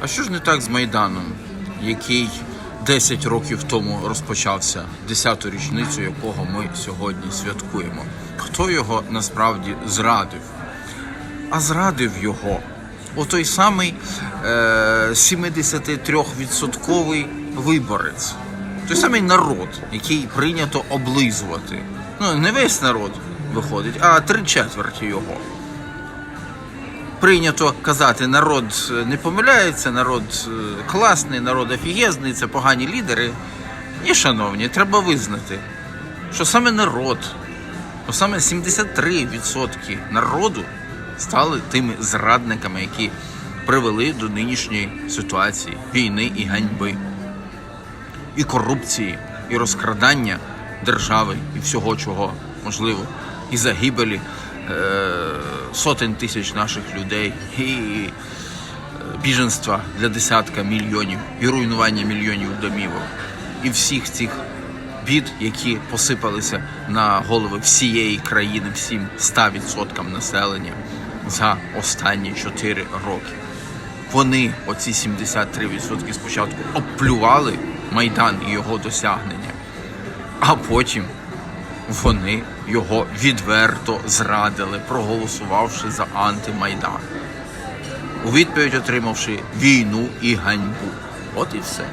А що ж не так з Майданом, який 10 років тому розпочався, 10-ту річницю якого ми сьогодні святкуємо? Хто його насправді зрадив? А зрадив його отой самий е, 73% виборець, той самий народ, який прийнято облизувати. Ну, не весь народ виходить, а три четверті його прийнято казати, народ не помиляється, народ е, класний, народ офігезний, це погані лідери. Ні, шановні, треба визнати, що саме народ, що саме 73% народу стали тими зрадниками, які привели до нинішньої ситуації війни і ганьби, і корупції, і розкрадання держави і всього чого можливо, і загибелі е, сотень тисяч наших людей, і е, біженства для десятка мільйонів, і руйнування мільйонів домівок, і всіх цих бід, які посипалися на голови всієї країни, всім 100% населення за останні 4 роки. Вони, оці 73% спочатку, обплювали Майдан і його досягнення, а потім вони його відверто зрадили, проголосувавши за антимайдан. У відповідь отримавши війну і ганьбу. От і все.